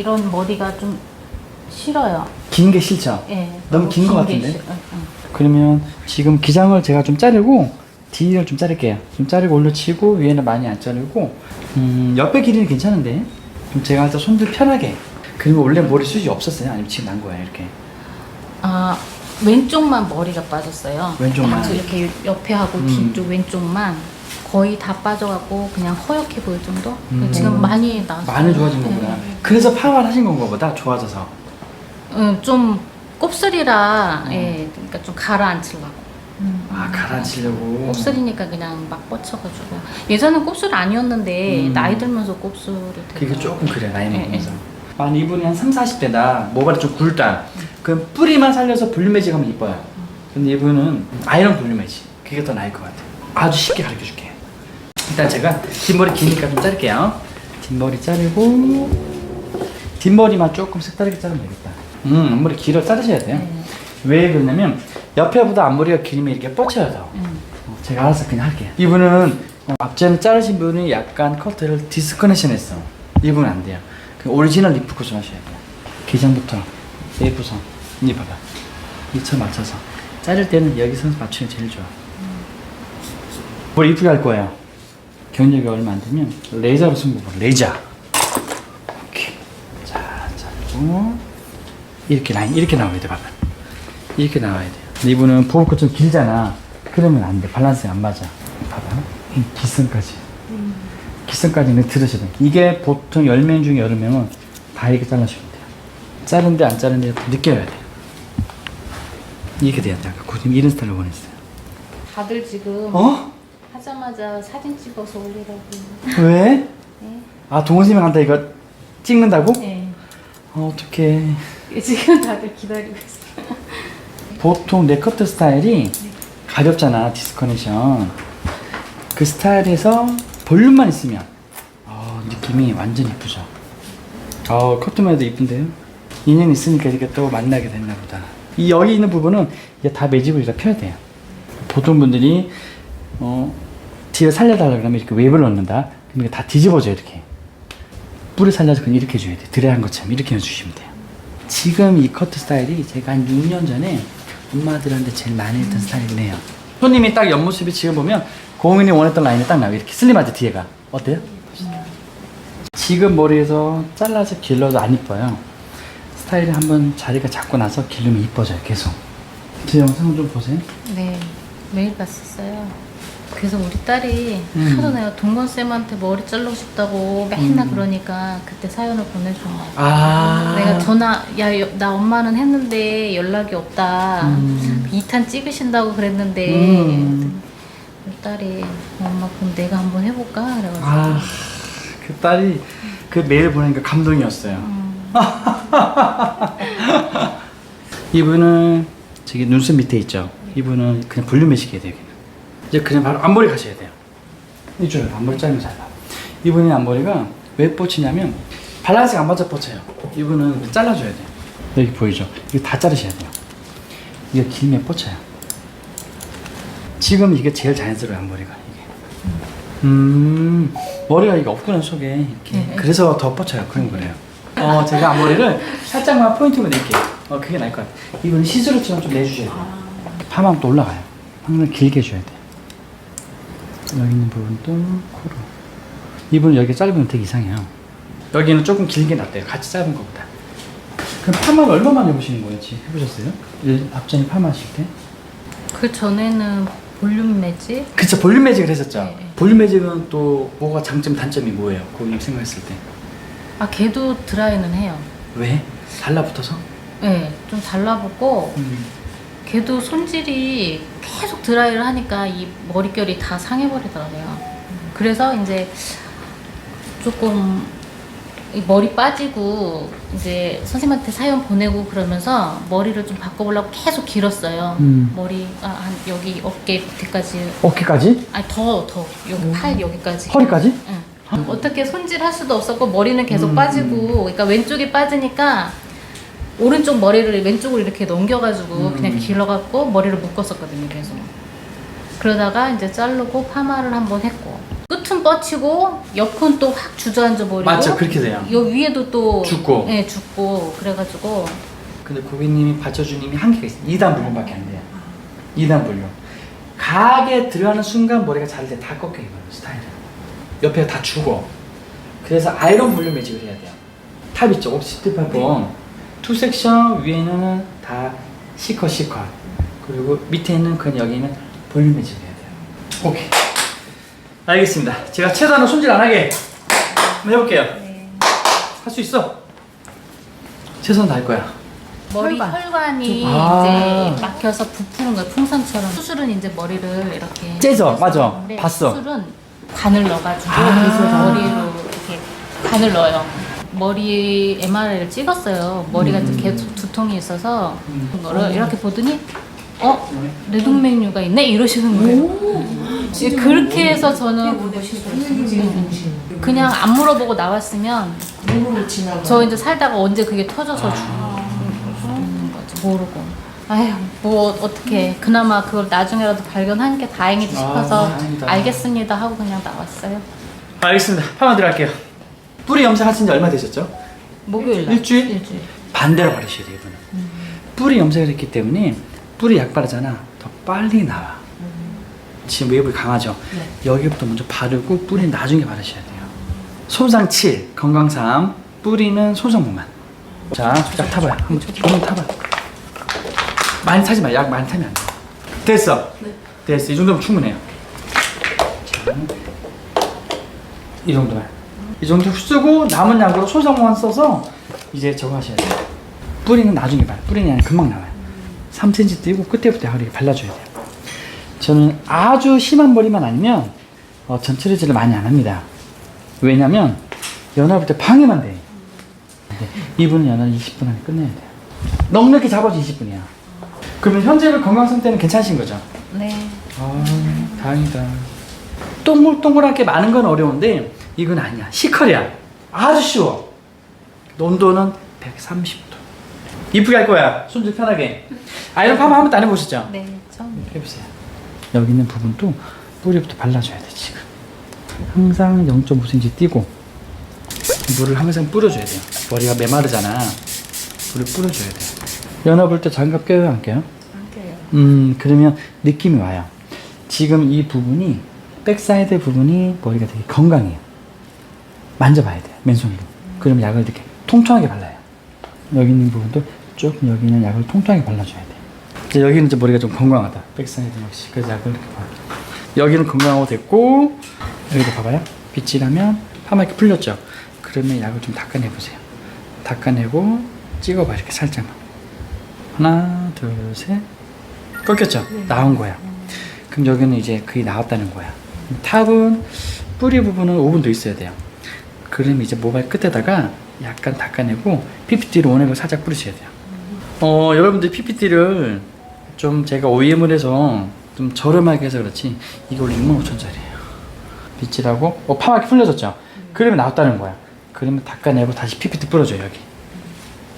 이런 머리가 좀 싫어요. 긴 게 싫죠? 예. 너무 긴 것 게 같은데? 싫- 응, 응. 그러면 지금 기장을 제가 좀 자르고 뒤를 좀 자를게요. 좀 자르고 올려치고 위에는 많이 안 자르고 음, 옆에 길이는 괜찮은데 좀 제가 할때 손들 편하게 그러면 원래 머리 숱이 없었어요? 아니면 지금 난 거예요 이렇게? 아 왼쪽만 머리가 빠졌어요. 왼쪽만? 딱 이렇게 옆에 하고 음. 뒤쪽 왼쪽만 거의 다 빠져갖고 그냥 허옇게 보일 정도. 음. 지금 많이 나왔어요. 많이 좋아진 거구나. 네. 그래서 파마를 하신 건가 보다 좋아져서. 응, 좀 곱슬이라 예, 그러니까 좀 가라앉히려고. 아 가라앉히려고. 곱슬이니까 그냥 막 뻗쳐가지고 예전엔 곱슬 아니었는데 음. 나이 들면서 곱슬이 그게 되더라고요. 조금 그래 나이 예, 먹으면서. 만 이분이 한 3, 40대다 모발이 좀 굵다. 그럼 뿌리만 살려서 볼륨 매직 하면 이뻐요. 근데 이분은 아이런 볼륨 매직 그게 더 나을 것 같아. 아주 쉽게 가르쳐 줄게. 일단 제가 뒷머리 기니까 좀 자를게요. 뒷머리 자르고 뒷머리만 조금 색다르게 자르면 되겠다. 음 앞머리 길어 자르셔야 돼요. 네. 왜 그러냐면 옆에보다 앞머리가 길면 이렇게 뻗쳐요 더. 음. 어, 제가 알아서 그냥 할게요. 이분은 어, 앞전에 자르신 분이 약간 커트를 디스커넥션 했어. 이분은 안 돼요. 그 오리지널 리프 쿠션 하셔야 돼요. 기장부터 예쁘선 이 봐봐. 이처 맞춰서 자를 때는 여기서 맞추면 제일 좋아. 뭘 이쁘게 할 거예요. 경력이 얼마 안 되면 레이저로 승부 봐. 레이저. 오케이. 자, 자르고 이렇게 라인 이렇게 나와야 돼 봐봐. 이렇게 나와야 돼요. 근데 이분은 보호컷 좀 길잖아. 그러면 안 돼. 밸런스가 안 맞아. 봐봐. 음, 기선까지. 기선까지는 들으셔야 돼. 이게 보통 10명 중에 8명은 다 이렇게 잘라주면 돼요. 자른데 안 자른데 느껴야 돼. 이렇게 돼야 돼. 아까 고님 이런 스타일로 원했어요. 다들 지금 어? 하자마자 사진 찍어서 올리라고. 왜? 아, 동호심에 간다 이거 찍는다고? 네. 어, 어떡해. 지금 다들 기다리고 있어요. 보통 내 커트 스타일이 가볍잖아 디스커네이션 그 스타일에서 볼륨만 있으면 어, 느낌이 완전 이쁘죠 어, 커트만 해도 이쁜데요 인연 있으니까 이렇게 또 만나게 됐나 보다 이 여기 있는 부분은 이게 다 매직을 이렇게 펴야 돼요 보통 분들이 어, 뒤를 살려달라 그러면 이렇게 웨이브를 넣는다 이게 다 뒤집어져 이렇게 뿔을 살려서 그냥 이렇게 해줘야 돼 드레한 것처럼 이렇게 해주시면 돼요 지금 이 커트 스타일이 제가 한 6년 전에 엄마들한테 제일 많이 했던 스타일이네요. 손님이 딱 옆모습이 지금 보면 고은이 원했던 라인이 딱 나와요. 이렇게 슬림하죠 뒤에가. 어때요? 지금 머리에서 잘라서 길러도 안 이뻐요. 스타일이 한번 자리가 잡고 나서 기르면 이뻐져요. 계속. 제 영상 좀 보세요. 네, 매일 봤었어요. 그래서 우리 딸이 음. 하도 내가 동건 쌤한테 머리 자르고 싶다고 맨날 그러니까 그때 사연을 보내준 거야. 아. 내가 전화 야 나 엄마는 했는데 연락이 없다. 음. 2탄 찍으신다고 그랬는데 음. 우리 딸이 엄마 그럼 내가 한번 해볼까? 그래가지고 아, 그 딸이 그 메일 보내니까 감동이었어요. 음, 이분은 저기 눈썹 밑에 있죠. 이분은 그냥 볼륨 매시게. 그냥. 이제 그냥 바로 앞머리 가셔야 돼요. 이쪽으로 앞머리 자르면 잘 나. 이분의 앞머리가 왜 뻗치냐면 밸런스가 안 맞아 뻗쳐요. 이분은 잘라줘야 돼요. 여기 보이죠? 이거 다 자르셔야 돼요. 이게 길면 뻗쳐요. 지금 이게 제일 자연스러워요 앞머리가 이게. 음 머리가 이게 없구나 속에 이렇게. 네. 그래서 더 뻗쳐요. 그런 거래요. 어 제가 앞머리를 살짝만 포인트만 낼게요. 어 그게 나을 것 같아요. 이분은 시스루처럼 좀 내주셔야 돼요. 파마가 또 올라가요. 항상 길게 해줘야 돼요. 여기 있는 부분도 코로. 이분은 여기 짧으면 되게 이상해요. 여기는 조금 길게 놨대요. 같이 짧은 것보다. 그럼 파마를 얼마만 해보시는 거예요? 지금 해보셨어요? 일- 앞전에 파마하실 때? 그 전에는 볼륨 매직 그쵸 볼륨 매직을 했었죠. 네. 볼륨 매직은 또 뭐가 장점 단점이 뭐예요? 고객님 생각했을 때 아 걔도 드라이는 해요. 왜? 달라붙어서? 네, 좀 달라붙고 음. 걔도 손질이 계속 드라이를 하니까 이 머릿결이 다 상해버리더라고요. 그래서 이제 조금 이 머리 빠지고 이제 선생님한테 사연 보내고 그러면서 머리를 좀 바꿔보려고 계속 길었어요. 음. 머리가 한 여기 어깨 밑에까지 어깨까지? 아니 더더 여기 팔 여기까지 허리까지? 응. 어떻게 손질할 수도 없었고 머리는 계속 음. 빠지고 그러니까 왼쪽이 빠지니까 오른쪽 머리를 왼쪽으로 이렇게 넘겨가지고 음. 그냥 길어갖고 머리를 묶었었거든요 계속 그러다가 이제 자르고 파마를 한번 했고 끝은 퉁 뻗치고 옆은 또 확 주저앉아 버리고 맞죠, 그렇게 돼요. 요 위에도 또 죽고. 예, 죽고 그래가지고 근데 고객님이 받쳐주님이 한계가 있어요. 2단 분류밖에 안 돼요. 2단 분류. 가게 들어가는 순간 머리가 자를 때 다 꺾여 이거예요 스타일은. 옆에가 다 죽어. 그래서 아이런 분류 매직을 해야 돼요. 탑 있죠. 팝은 투 섹션 위에는 다 C컷 C컷 그리고 밑에는 그 여기는 볼륨 매직을 해야 돼요. 오케이. 알겠습니다. 제가 최대한 손질 안 하게 한번 해볼게요. 할수 있어. 최선 다할 거야. 머리 혈관. 혈관이 아. 이제 막혀서 부푸는 거예요 풍선처럼 수술은 이제 머리를 이렇게 째죠, 맞아. 하는데 봤어. 수술은 관을 넣어가지고 아. 머리로 이렇게 관을 넣어요 머리 MRI를 찍었어요. 머리가 음. 계속 두통이 있어서 음. 그거를 이렇게 보더니 어? 뇌동맥류가 있네? 이러시는 거예요. 이제 그렇게 해서 저는 그냥 안 물어보고 나왔으면. 저 이제 살다가 언제 그게 터져서 죽는 거지 모르고. 아휴 뭐 어떻게 그나마 그걸 나중에라도 발견한 게 다행이다 싶어서 아, 다행이다. 알겠습니다 하고 그냥 나왔어요. 알겠습니다. 파마 들어갈게요. 뿌리 염색하신 지 얼마 되셨죠? 목요일 날 일주일? 일주일 반대로 바르셔야 돼요, 이분은. 뿌리 염색을 했기 때문에 뿌리 약 바르잖아. 더 빨리 나와. 지금 웨이블 강하죠? 네. 여기부터 먼저 바르고 뿌리 나중에 바르셔야 돼요. 손상 7, 건강 3, 뿌리는 손상 무만. 자, 약 타봐요. 한번 본인 타봐요. 많이 타지 마. 약 많이 타면 안 돼. 됐어. 됐어. 이 정도면 충분해요. 자, 이 정도만. 이 정도 쓰고 남은 약으로 소상무만 써서 이제 저거 하셔야 돼요. 뿌리는 나중에 봐요. 뿌리는 그냥 금방 나와요. 3cm 띄고 끝에부터 이렇게 발라줘야 돼요. 저는 아주 심한 머리만 아니면 어, 전체레질을 많이 안 합니다. 왜냐면 연합을 때 방해만 돼. 이분은 연합 20분 안에 끝내야 돼요. 넉넉히 잡아도 20분이야. 그러면 현재는 건강 상태는 괜찮으신 거죠? 네 아, 다행이다. 동글동글하게 많은 건 어려운데 이건 아니야. 시컬이야. 아주 쉬워. 온도는 130도. 이쁘게 할 거야. 손질 편하게. 아이런 파마 한 번도 안 해보셨죠? 네, 처음 해보세요. 여기 있는 부분도 뿌리부터 발라줘야 돼 지금. 항상 0.5cm 띄고 물을 항상 뿌려줘야 돼요. 머리가 메마르잖아. 물을 뿌려줘야 돼. 연어 볼때 장갑 껴요 안 껴요? 할게요 음, 그러면 느낌이 와요. 지금 이 부분이, 백사이드 부분이 머리가 되게 건강해요. 만져봐야 돼요, 맨손으로. 그럼 약을 이렇게 통통하게 발라요. 여기 있는 부분도 조금 여기 있는 약을 통통하게 발라줘야 돼요. 이제 여기는 이제 머리가 좀 건강하다. 백사이드 역시. 그래서 약을 이렇게 봐요. 여기는 건강하고 됐고, 여기도 봐봐요. 빗질하면 파마 이렇게 풀렸죠? 그러면 약을 좀 닦아내보세요. 닦아내고, 찍어봐, 이렇게 살짝만. 하나, 둘, 셋. 꺾였죠? 나온 거야. 그럼 여기는 이제 거의 나왔다는 거야. 탑은 뿌리 부분은 5분 더 있어야 돼요. 그럼 이제 모발 끝에다가 약간 닦아내고 PPT를 원액을 살짝 뿌리셔야 돼요. 어, 여러분들 PPT를 좀 제가 OEM을 해서 좀 저렴하게 해서 그렇지 이게 원래 65,000원짜리예요. 빗질하고 어, 파마기 풀려졌죠? 그러면 나왔다는 거야. 그러면 닦아내고 다시 PPT 뿌려줘요 여기.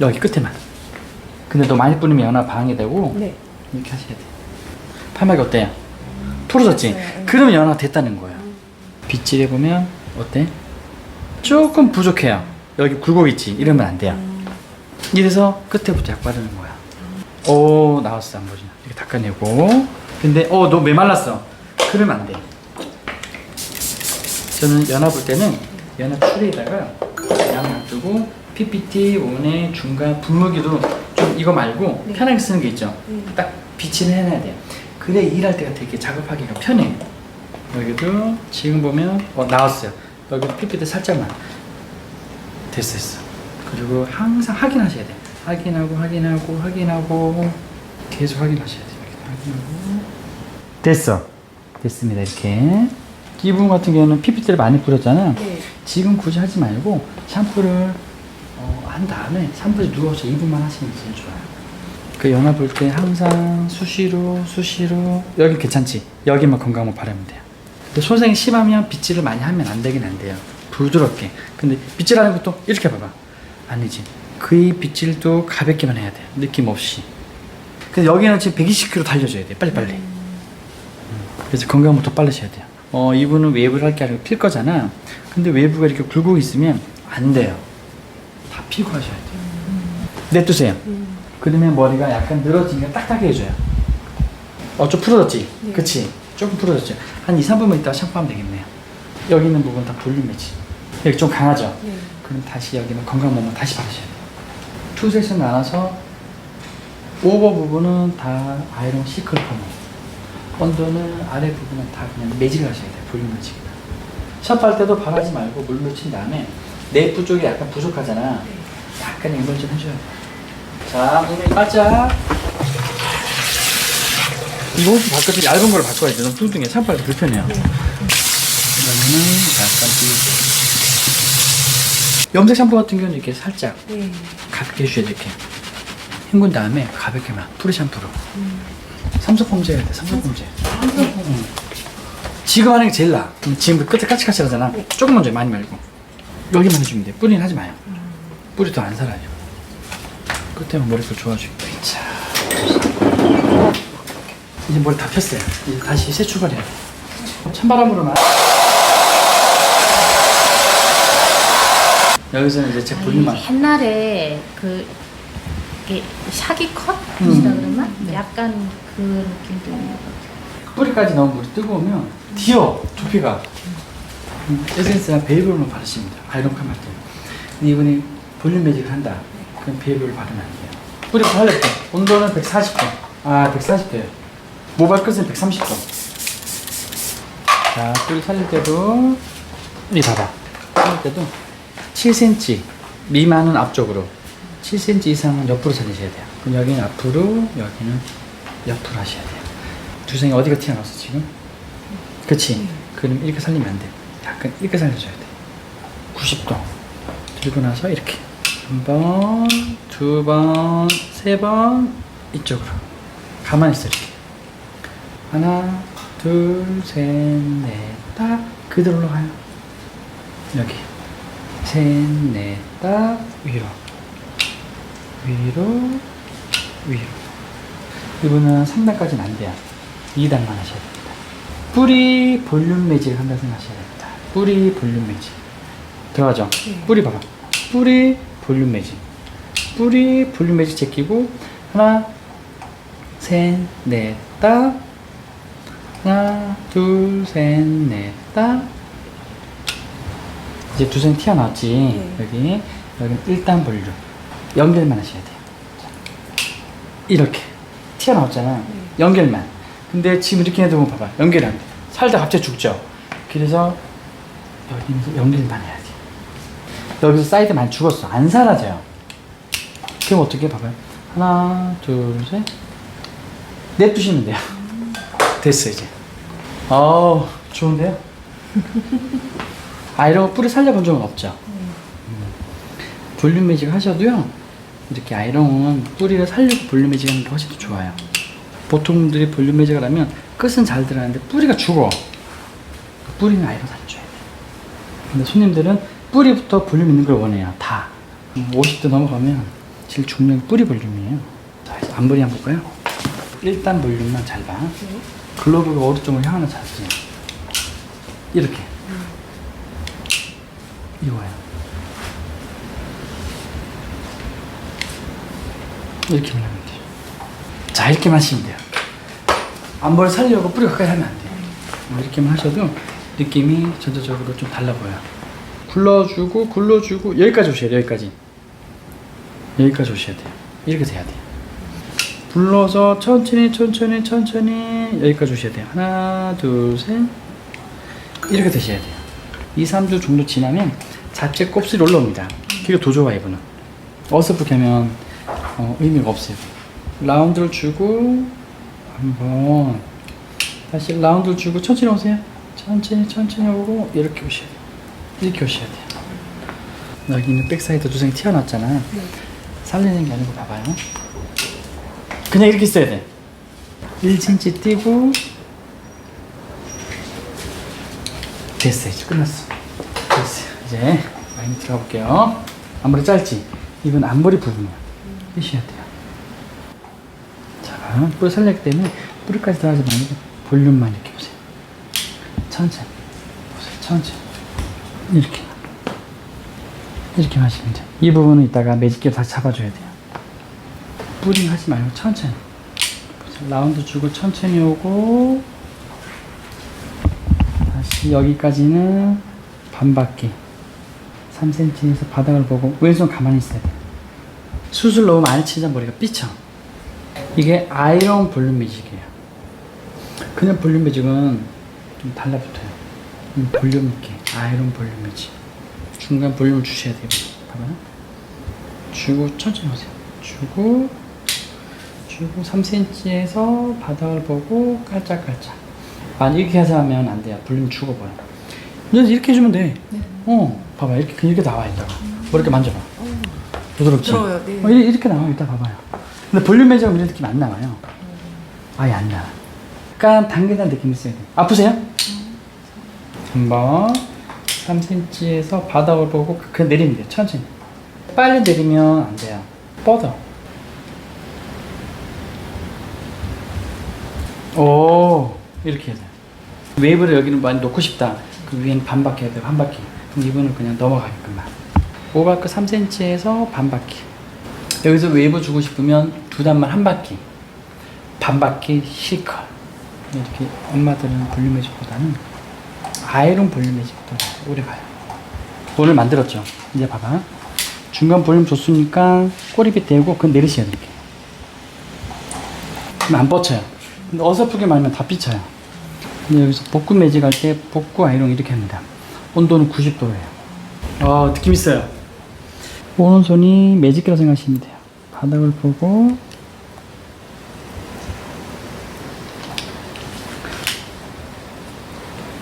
여기 끝에만. 근데 너 많이 뿌리면 연화 방해되고 네. 이렇게 하셔야 돼요. 파마기 어때요? 풀어졌지? 네. 그러면 연화가 됐다는 거예요. 빗질해 보면 어때? 조금 부족해요. 여기 굴곡 있지? 이러면 안 돼요. 이래서 끝에부터 약 바르는 거야. 오 나왔어 안 보지? 이렇게 닦아내고. 근데 어 너 메말랐어. 그러면 안 돼. 저는 연화 볼 때는 연화 추리에다가 양 놔두고 PPT, 원의 중간 분무기도 좀 이거 말고 네. 편하게 쓰는 게 있죠. 네. 딱 비치는 해놔야 돼요. 그래 일할 때가 되게 작업하기가 편해. 여기도 지금 보면 어, 나왔어요. 여기 PPT 살짝만 됐어 됐어. 그리고 항상 확인하셔야 돼. 확인하고 확인하고 확인하고 계속 확인하셔야 돼. 확인하고 됐어. 됐습니다. 이렇게 기분 같은 경우는 PPT를 많이 뿌렸잖아. 네. 지금 굳이 하지 말고 샴푸를 어, 한 다음에 샴푸에 누워서 2분만 하시면 제일 좋아요. 그 연화 볼 때 항상 수시로 수시로 여기 괜찮지? 여기만 건강만 바르면 돼요. 근데 손상이 심하면 빗질을 많이 하면 안 되긴 안 돼요. 부드럽게. 근데 빗질하는 것도 이렇게 봐봐. 아니지. 그 빗질도 가볍게만 해야 돼요. 느낌 없이. 그래서 여기는 지금 120kg 달려줘야 돼요. 빨리빨리. 음, 그래서 건강부터 빠르셔야 돼요. 어, 이분은 웨이브를 할 게 아니고 필 거잖아. 근데 웨이브가 이렇게 굴곡 있으면 안 돼요. 다 피고 하셔야 돼요. 냅두세요. 그러면 머리가 약간 늘어지니까 딱딱해 해줘요. 어, 좀 풀어졌지? 네. 그치? 조금 풀어졌죠? 한 2, 3분만 있다가 샴푸하면 되겠네요. 여기 있는 부분 다 볼륨이지. 여기 좀 강하죠? 네. 그럼 다시 여기는 건강 몸만 다시 바르셔야 돼요. 투 세션 나눠서 오버 부분은 다 아이롱 시클 펌 언더는 아래 부분은 다 그냥 매직을 하셔야 돼요. 볼륨 매직. 샵할 때도 바르지 말고 물 묻힌 다음에 내부 쪽이 약간 부족하잖아. 약간 이걸 좀 해줘야 돼. 자, 몸에 바짝. 이거 혹시 바깥에 얇은 걸 바꿔야 돼. 너무 뚱뚱해. 샴푸할 때 불편해요. 그러면은 약간 비 염색 샴푸 같은 경우는 이렇게 살짝 네. 가볍게 해줘야 돼. 이렇게. 헹군 다음에 가볍게만 프리 샴푸로. 삼성 폼제 해야 돼. 삼성 폼제. 응. 지금 하는 게 제일 나아. 음, 지금 끝에 까칠까칠하잖아. 조금만 줘. 많이 말고. 여기만 해주면 돼. 뿌리는 하지 마요. 뿌리 더안 살아요. 끝에만 머리털 좋아지고. 자. 이제 머리 다 폈어요. 이제 다시 새 출발해야 돼. 찬바람으로만. 여기서는 이제 제. 아니, 옛날에 그 이게 샤기 컷이라 음. 그러나 약간 그 느낌도 있는 것 같아요. 뿌리까지 너무 물이 뜨거우면 튀어 두피가 음, 에센스랑 베이블만 바르십니다 캄할 때 근데 이분이 볼륨 매직을 한다 그럼 베이블을 바르면 안 돼요 뿌리 때 온도는 140도 아 140도예요 모발 끝은 130도 자 뿌리 살릴 때도 이 봐봐 살릴 때도 7cm 미만은 앞쪽으로 7cm 이상은 옆으로 살리셔야 돼요 그럼 여기는 앞으로 여기는 옆으로 하셔야 돼요 두상이 어디가 튀어나왔어 지금? 그치? 그럼 이렇게 살리면 안 돼. 약간 이렇게 살려줘야 돼. 90도. 들고 나서 이렇게. 한 번, 두 번, 세 번, 이쪽으로. 가만히 있어, 이렇게. 하나, 둘, 셋, 넷, 딱. 그대로 올라가요. 여기. 셋, 넷, 딱. 위로. 위로, 위로. 이분은 3단까지는 안 돼요. 2단만 하셔야 됩니다. 뿌리 볼륨 매직을 한다 생각하셔야 됩니다. 뿌리 볼륨 매직. 들어가죠? 네. 뿌리 봐봐. 뿌리 볼륨 매직. 뿌리 볼륨 매직 제끼고 하나, 셋, 넷, 딱. 하나, 둘, 셋, 넷, 딱. 이제 두손 튀어나왔지? 네. 여기. 여기는 1단 볼륨. 연결만 하셔야 돼요. 이렇게. 튀어나왔잖아. 연결만. 근데 지금 이렇게 해두면 봐봐. 연결이 안 돼. 살다 갑자기 죽죠. 그래서 여기서 연결만 해야 돼. 여기서 사이드만 죽었어. 안 사라져요. 그럼 어떻게 봐봐요. 하나, 둘, 셋. 냅두시면 돼요. 됐어, 이제. 어우, 좋은데요? 아, 이런 거 뿌리 살려본 적은 없죠? 음. 볼륨 매직 하셔도요. 이렇게 아이롱은 뿌리를 살리고 볼륨 매직 하는 게 훨씬 더 좋아요. 보통들이 볼륨 매직을 하면 끝은 잘 들어가는데 뿌리가 죽어. 뿌리는 아이롱 살려줘야 돼. 근데 손님들은 뿌리부터 볼륨 있는 걸 원해요. 다. 음, 50도 넘어가면 제일 중요한 게 뿌리 볼륨이에요. 자, 이제 앞머리 한번 볼까요? 일단 볼륨만 잘 봐. 글로브가 오른쪽으로 향하는 자세. 이렇게. 이거예요. 이렇게만 하면 돼요. 자, 이렇게만 하시면 돼요. 앞머리 살려고 뿌리 가까이 하면 안 돼요. 뭐 이렇게만 하셔도 느낌이 전체적으로 좀 달라 보여요. 굴러주고, 굴러주고, 여기까지 오셔야 돼요, 여기까지. 여기까지 오셔야 돼요. 이렇게 돼야 돼요. 불러서 천천히, 천천히, 천천히, 여기까지 오셔야 돼요. 하나, 둘, 셋. 이렇게 되셔야 돼요. 2, 3주 정도 지나면 자체 곱슬이 올라옵니다. 그게 더 좋아, 이분은. 어설프게 하면 어, 의미가 없어요. 라운드를 주고 한번 다시 라운드를 주고 천천히 오세요. 천천히 천천히 오고 이렇게 오셔야 돼요. 이렇게 오셔야 돼요. 여기는 백사이드 두상이 튀어나왔잖아. 살리는 게 아니고 봐봐요. 그냥 이렇게 있어야 돼. 1cm 띄고 됐어 이제 끝났어. 됐어요. 이제 라인 들어가 볼게요. 앞머리 짧지? 이건 앞머리 부분이야. 빼셔야 돼요. 자, 뿌리 살렸기 때문에 뿌리까지 들어가지 말고 볼륨만 이렇게 보세요. 천천히. 보세요. 천천히. 이렇게. 이렇게 하시면 돼요. 이 부분은 이따가 매직기로 다시 잡아줘야 돼요. 뿌링 하지 말고 천천히. 라운드 주고 천천히 오고, 다시 여기까지는 반 바퀴. 3cm에서 바닥을 보고, 왼손 가만히 있어야 돼요. 수술 너무 많이 치자 머리가 삐쳐. 이게 아이론 볼륨 매직이에요. 그냥 볼륨 매직은 좀 달라붙어요. 음, 볼륨 있게 아이론 볼륨 매직. 중간 볼륨을 주셔야 돼요. 봐봐요. 주고 천천히 오세요. 주고 주고 3cm에서 바닥을 보고 깔짝깔짝. 아니 이렇게 해서 하면 안 돼요. 볼륨 죽어버려. 그래서 이렇게 해주면 돼. 어, 봐봐 이렇게 이렇게 나와 있다가 뭐 이렇게 만져봐. 부드럽지? 부드러워요, 네. 어, 이렇게, 이렇게 나와 이따 봐봐요. 근데 볼륨 매직은 이런 느낌 안 나와요. 아예 안 나와. 약간 당긴다는 느낌이 있어야 돼. 아프세요? 한번 3cm에서 바닥을 보고 그냥 내리면 돼요. 천천히. 빨리 내리면 안 돼요. 뻗어. 오 이렇게 해야 돼요. 웨이브를 여기는 많이 놓고 싶다. 그 위에는 반 바퀴 해야 돼요. 한 바퀴. 그럼 이분은 그냥 넘어가게끔만. 오바크 3cm에서 반 바퀴. 여기서 웨이브 주고 싶으면 두 단만 한 바퀴. 반 바퀴 C컬. 이렇게 엄마들은 볼륨 매직보다는 아이론 볼륨 매직보다 오래 가요. 오늘 만들었죠. 이제 봐봐. 중간 볼륨 줬으니까 꼬리빗 대고 그건 내리셔야 돼. 그럼 안 뻗쳐요. 근데 어설프게 말면 다 삐쳐요. 근데 여기서 복구 매직할 때 복구 아이론 이렇게 합니다. 온도는 90도예요. 아 느낌 있어요. 오른손이 매직기라 생각하시면 돼요. 바닥을 보고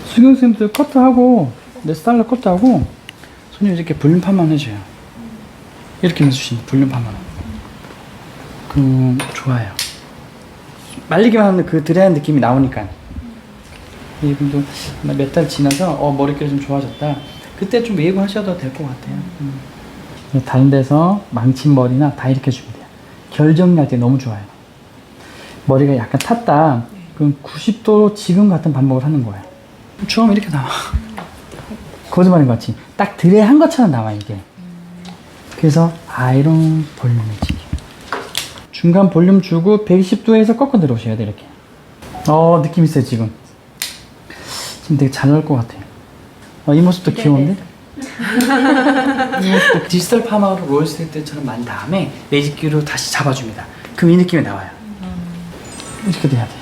수경 쌤도 커트하고 내 스타일러 커트하고 손님 이렇게 볼륨판만 해줘요. 이렇게 해주시면 볼륨판만. 그럼 좋아요. 말리기만 하면 그 드라이한 느낌이 나오니까. 이분도 몇 달 지나서 어 머릿결이 좀 좋아졌다. 그때 좀 웨이브 하셔도 될 것 같아요. 음. 다른 데서 망친 머리나 다 이렇게 해주면 돼요. 결 정리할 때 너무 좋아요. 머리가 약간 탔다. 그럼 90도로 지금 같은 반복을 하는 거예요. 처음 이렇게 나와. 거짓말인 것 같이. 딱 드레한 것처럼 나와, 이게. 그래서 아이론 볼륨 매직. 중간 볼륨 주고 120도에서 꺾어 들어오셔야 돼, 이렇게. 어, 느낌 있어요, 지금. 지금 되게 잘 나올 것 같아요. 어, 이 모습도 귀여운데? 이 모습도 디지털 파마로 롤스테이 때처럼 만 다음에 매직기로 다시 잡아줍니다. 그럼 이 느낌이 나와요. 이렇게 돼야 돼.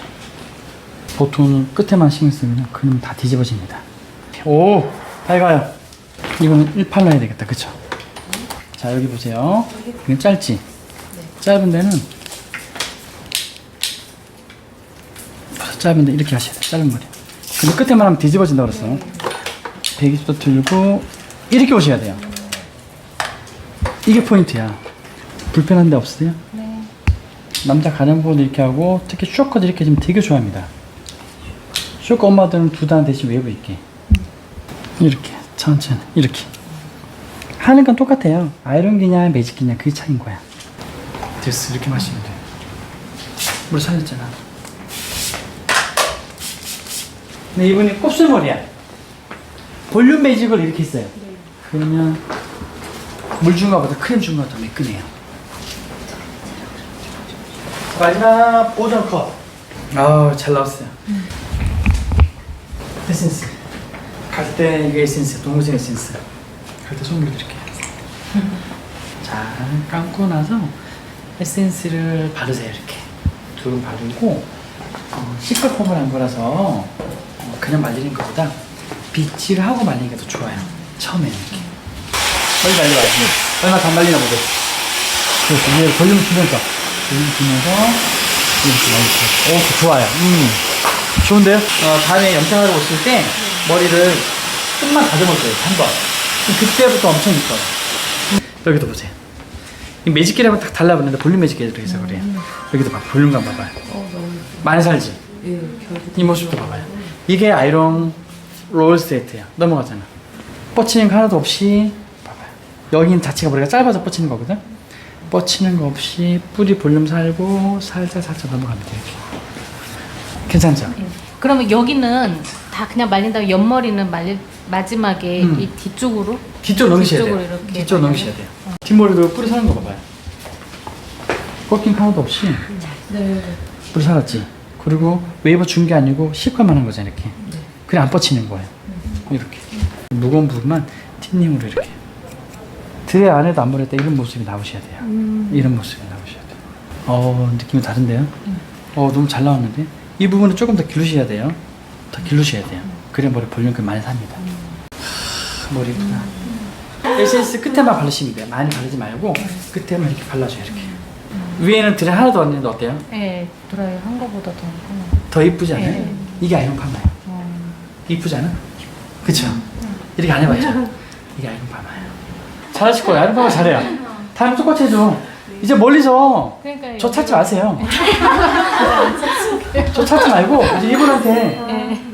보통은 끝에만 신경 쓰면 그럼 다 뒤집어집니다. 오, 밝아요. 이거는 1팔로 해야 되겠다, 그쵸? 자, 여기 보세요. 이건 짧지? 짧은 데는 짧은 데 이렇게 하셔야 돼, 짧은 머리. 근데 끝에만 하면 뒤집어진다 그랬어. 120도 들고 이렇게 오셔야 돼요. 이게 포인트야. 불편한 데 없으세요? 네. 남자 가장보도 이렇게 하고 특히 쇼컷 이렇게 해주면 되게 좋아합니다. 쇼컷 엄마들은 두 단 대신 외부 있게 이렇게 천천히 이렇게 하는 건 똑같아요. 아이론기냐 매직기냐 그게 차이인 거야. 됐어 이렇게 마시면 돼. 물 살렸잖아. 근데 이분이 곱슬머리야. 볼륨 매직을 이렇게 했어요. 그러면 물 준 거보다 크림 준 거가 더 매끈해요. 마지막 보정 컷. 아우 잘 나왔어요. 에센스. 갈 때 이게 에센스, 동무진 에센스. 갈 때 선물 드릴게요. 자 감고 나서 에센스를 바르세요 이렇게. 두름 바르고 어, 시컬폼을 한 거라서 어, 그냥 말리는 것보다 빗질 하고 말리는 게 더 좋아요. 처음에는 이렇게. 빨리 말려야지. 얼마 더 말리나 보자. 그래서 위에 볼륨 주면서 볼륨 주면서 이렇게 말리고. 오, 좋아요. 음. 좋은데요? 어, 다음에 영상을 오실 때 머리를 좀만 다듬어줘요. 한 번. 그럼 그때부터 엄청 이뻐요. 여기도 보세요. 이 매직기라면 딱 달라붙는데 볼륨 매직기에 들어있어 그래요. 여기도 봐. 볼륨감 봐봐요. 어, 너무. 많이 살지? 예, 결국. 이 모습도 봐봐요. 이게 아이론 롤 세트야. 넘어가잖아. 뻗치는 거 하나도 없이 봐봐요. 여긴 자체가 머리가 짧아서 뻗치는 거거든. 뻗치는 거 없이 뿌리 볼륨 살고 살짝 살짝 돼 이렇게. 괜찮죠? 그러면 여기는 다 그냥 말린 다음에 옆머리는 말릴 마지막에 음. 이 뒤쪽으로 뒤쪽 넘기셔야 뒤쪽으로 돼요. 이렇게 뒤쪽? 넘기셔야 돼요. 뒷머리도 뿌리 사는 거 봐봐요. 꺾인 하나도 없이 네. 뿌리 살았지. 그리고 웨이버 준게 아니고 실감만 한 거잖아 이렇게. 그냥 안 뻗치는 거예요. 이렇게 무거운 부분만 틴닝으로 이렇게. 드레 안에도 안 버렸다 이런 모습이 나오셔야 돼요. 이런 모습이 나오셔야 돼요. 어 느낌이 다른데요? 어 너무 잘 나왔는데 이 부분은 조금 더 기르셔야 돼요. 더 기르셔야 돼요. 그래 머리 볼륨감 많이 삽니다. 하, 머리 이쁘다. 에센스 끝에만 바르시면 돼요. 많이 바르지 말고 끝에만 이렇게 발라줘요 이렇게. 위에는 드레 하나도 안 했는데 어때요? 네, 드라이 한 거보다 더더 이쁘지 않아요? 네. 이게 아이론 파마예요. 어, 이쁘지 않아? 그쵸? 이렇게 안 해봤죠? 이게 아이론 파마예요. 잘하실 거예요. 아이론 파마 잘해요. 다음 똑같이 해줘. 이제 멀리서 그러니까 저 찾지 마세요. 저 찾지 말고 이제 이분한테 네.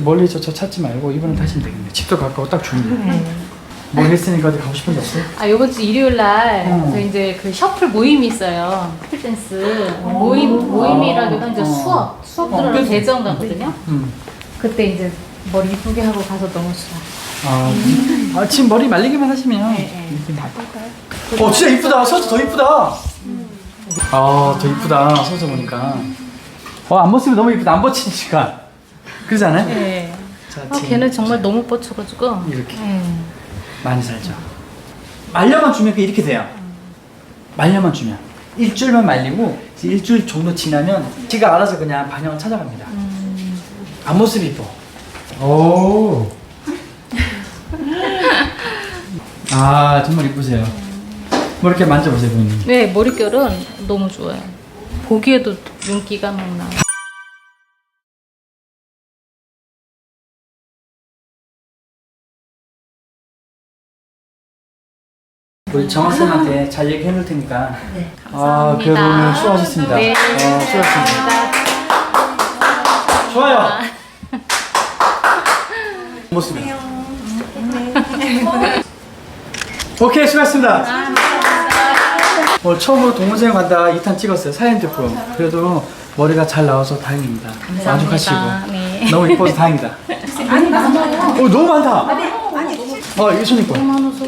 멀리서 저 찾지 말고 이분한테 하시면 되겠네요. 집도 가까워 딱 좋은데. 뭐 했으니까 어디 가고 싶은 데 없어요? 아 요번 주 일요일 날 어. 이제 그 셔플 모임이 있어요. 폴댄스 모임 모임이라기보다 이제 어. 수업 수업 어, 그래서- 대전 가거든요. 음. 그때 이제 머리 이쁘게 하고 가서 너무 좋아. 아, 아 지금 머리 말리기만 하시면 네, 네. 이렇게 어 진짜 이쁘다 서서 더 이쁘다 아더 이쁘다 서서 보니까 어 앞모습이 너무 이쁘다 안 버치니까 그러지 않아요? 네. 자, 아, 지금 걔는 정말 너무 뻗쳐가지고. 이렇게. 네. 많이 살죠 말려만 주면 이렇게 돼요 말려만 주면 일주일만 말리고 일주일 정도 지나면 지가 알아서 그냥 방향을 찾아갑니다 음. 앞모습이 이뻐 오. 아 정말 이쁘세요 뭐 이렇게 만져보세요 부모님 네, 머릿결은 너무 좋아요. 보기에도 윤기가 막 나. 우리 정학생한테 잘 얘기해 놓을 테니까. 네, 아 그래도 오늘 수고하셨습니다. 네. 어, 수고하셨습니다. 좋아요. 모습이 오케이 수고하셨습니다. 오늘 처음으로 동호생 간다 2탄 찍었어요 사진 듣고 그래도 머리가 잘 나와서 다행입니다. 만족하시고. 네. 너무 이뻐서 다행이다. 아니 많아요. 어 너무 많다. 어 이거 손 이뻐 많아서.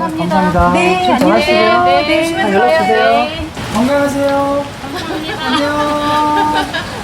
어, 감사합니다. 네, 좀 잘하시고요. 네, 네, 잘 연락 주세요. 네. 건강하세요. 감사합니다. 안녕